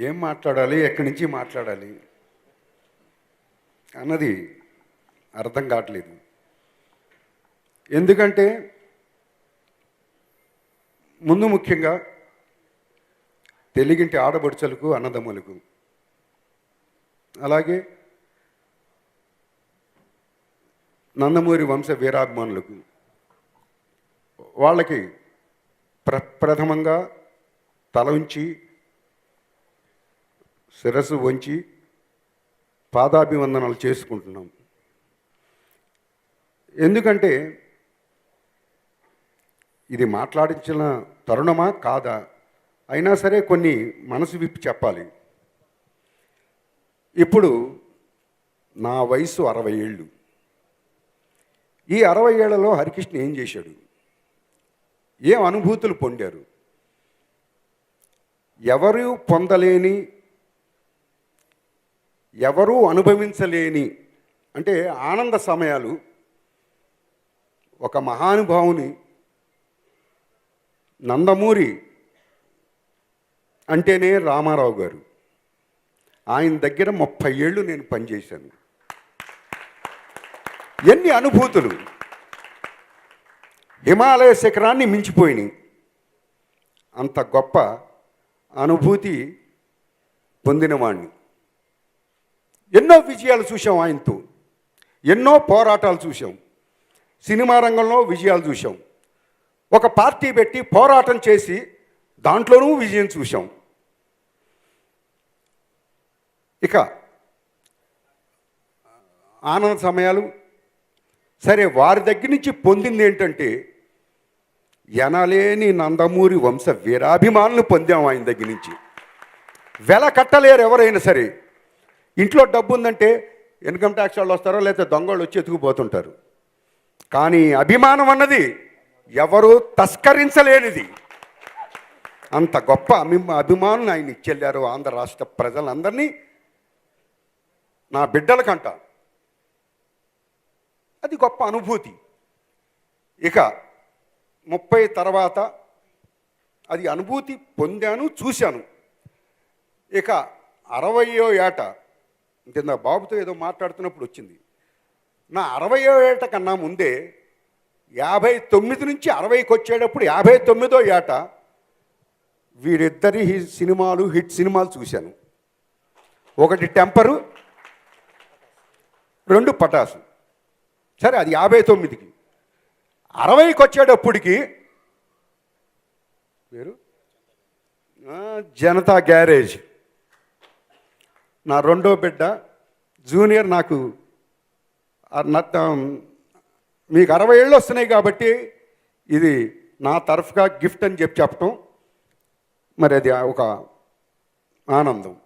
ఏం మాట్లాడాలి? ఎక్కడి నుంచి మాట్లాడాలి? అన్నది అర్థం కావట్లేదు. ఎందుకంటే ముందు ముఖ్యంగా తెలుగింటి ఆడబడుచలకు అన్నదమ్ములకు. అలాగే నందమూరి వంశ వీరాభిమానులకు. వాళ్ళకి ప్ర ప్రథమంగా తల ఉంచి శిరస్సు వంచి పాదాభివందనాలు చేసుకుంటున్నాం. ఎందుకంటే ఇది మాట్లాడించిన తరుణమా? కాదా? అయినా సరే కొన్ని మనసు విప్పి చెప్పాలి. ఇప్పుడు నా వయసు అరవై ఏళ్ళు. ఈ అరవై ఏళ్ళలో హరికృష్ణ ఏం చేశాడు? ఏం అనుభూతులు పొందారు? ఎవరు పొందలేని ఎవరూ అనుభవించలేని అంటే ఆనంద సమయాలు ఒక మహానుభావుని నందమూరి అంటేనే రామారావు గారు. ఆయన దగ్గర ముప్పై ఏళ్ళు నేను పనిచేశాను. ఎన్ని అనుభూతులు. హిమాలయ శిఖరాన్ని మించిపోయినాయి. అంత గొప్ప అనుభూతి పొందినవాణ్ణి. ఎన్నో విజయాలు చూసాం ఆయనతో. ఎన్నో పోరాటాలు చూసాం సినిమా రంగంలో విజయాలు చూసాం ఒక పార్టీ పెట్టి పోరాటం చేసి దాంట్లోనూ విజయం చూసాం ఇక ఆనంద సమయాలు. సరే వారి దగ్గర నుంచి పొందింది ఏంటంటే ఎనలేని నందమూరి వంశ వీరాభిమానులు పొందాం ఆయన దగ్గర నుంచి. వెల కట్టలేరు ఎవరైనా సరే. ఇంట్లో డబ్బు ఉందంటే ఇన్కమ్ ట్యాక్స్ వాళ్ళు వస్తారో లేకపోతే దొంగలు వచ్చి ఎత్తుకుపోతుంటారు. కానీ అభిమానం అన్నది ఎవరు తస్కరించలేనిది. అంత గొప్ప అభి అభిమానం ఆయన ఇచ్చెళ్ళారు ఆంధ్ర రాష్ట్ర ప్రజలందరినీ. నా బిడ్డలకంట. అది గొప్ప అనుభూతి. ఇక ముప్పై తర్వాత అది అనుభూతి పొందాను చూశాను. ఇక అరవయో ఏట కింద బాబుతో ఏదో మాట్లాడుతున్నప్పుడు వచ్చింది. నా అరవై ఏట కన్నా ముందే యాభై తొమ్మిది నుంచి అరవైకి వచ్చేటప్పుడు యాభై తొమ్మిదో ఏట వీరిద్దరి సినిమాలు హిట్ సినిమాలు చూశాను. ఒకటి టెంపరు రెండు పటాసు. సరే అది యాభై తొమ్మిదికి అరవైకి వచ్చేటప్పటికి పేరు జనతా గ్యారేజ్. నా రెండో బిడ్డ జూనియర్ నాకు మీకు అరవై ఏళ్ళు వస్తున్నాయి కాబట్టి ఇది నా తరఫుగా గిఫ్ట్ అని చెప్పి చెప్పటం. మరి అది ఒక ఆనందం.